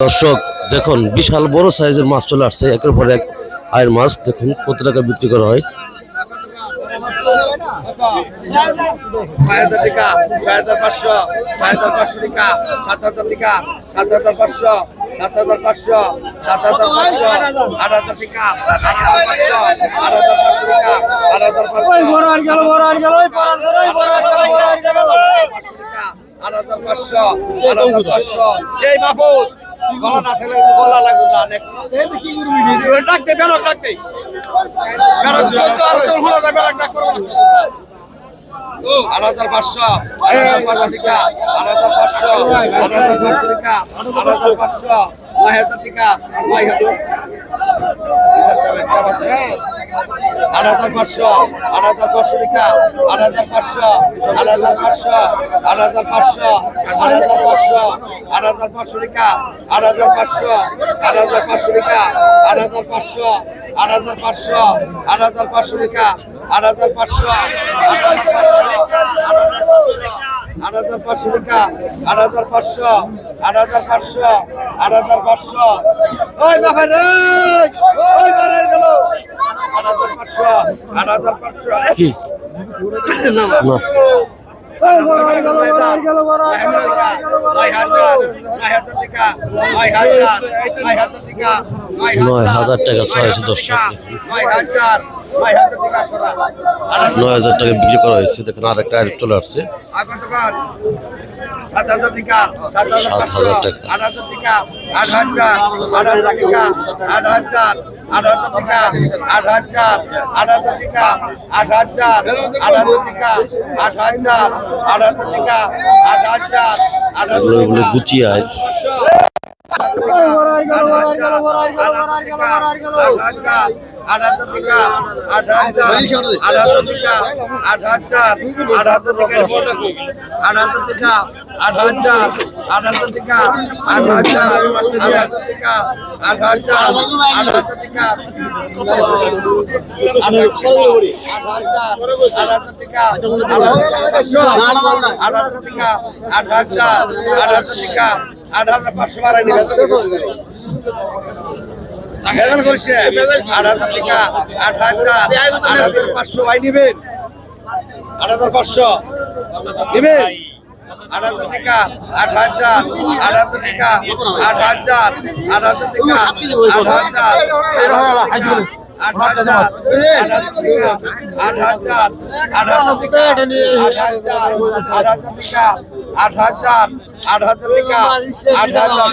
দর্শক দেখুন বিশাল বড় সাইজের মাছ চলে আসছে একের পর এক আয়ের মাছ দেখুন কত টাকা বিক্রি করা হয় আট পাঁচশো আট পাঁচশো এই বাবুস গলা না থাকলে গলা লাগবে না অনেক ডাকতে বেরো ডাকতে বেরো আর তোর হলো না বেরো ডাক করব না আট হাজার পাঁচশো আট হাজার পাঁচশো টাকা আট হাজার পাঁচশো আট হাজার পাঁচশো টাকা আট হাজার পাঁচশো নয় হাজার টাকা নয় আট হাজার পাঁচশো আট হাজার পাঁচশো টাকা আট হাজার পাঁচশো আট হাজার পাঁচশো আট হাজার পাঁচশো আট হাজার পাঁচশো আট হাজার পাঁচশো টাকা আট হাজার পাঁচশো আট হাজার পাঁচশো টাকা আট হাজার পাঁচশো আট হাজার পাঁচশো আট হাজার পাঁচশো টাকা আট হাজার পাঁচশো আট হাজার পাঁচশো টাকা আট হাজার পাঁচশো আট হাজার পাঁচশো আট হাজার পাঁচশো ওই বাবা রে ওই বাবা গেল আট হাজার পাঁচশো আট হাজার পাঁচশো না নয় হাজার টাকা ছয়শো দর্শক নয় হাজার টাকা বিক্রি করা হয়েছে দেখুন আর একটা চলে আসছে সাত হাজার টাকা। আট হাজার টাকা আট হাজার আট হাজার টাকা আট হাজার আট হাজার টাকা আট হাজার আট হাজার টাকা আট হাজার আট হাজার টাকা আট হাজার আট হাজার টাকা আট হাজার আট এগুলো হাজার এগুলো টাকা গুচি আয় আট হাজার পাঁচশো বাড়াই আট আট হাজার টাকা আট হাজার আট হাজার পাঁচশো ভাই নিবেন আট হাজার পাঁচশো নিবেন আট হাজার আট হাজার আট হাজার টাকা আট হাজার আট হাজার টাকা আট হাজার আট হাজার আট হাজার টাকা আট হাজার আট হাজার টাকা আট হাজার আট হাজার টাকা আট হাজার আট হাজার টাকা আট হাজার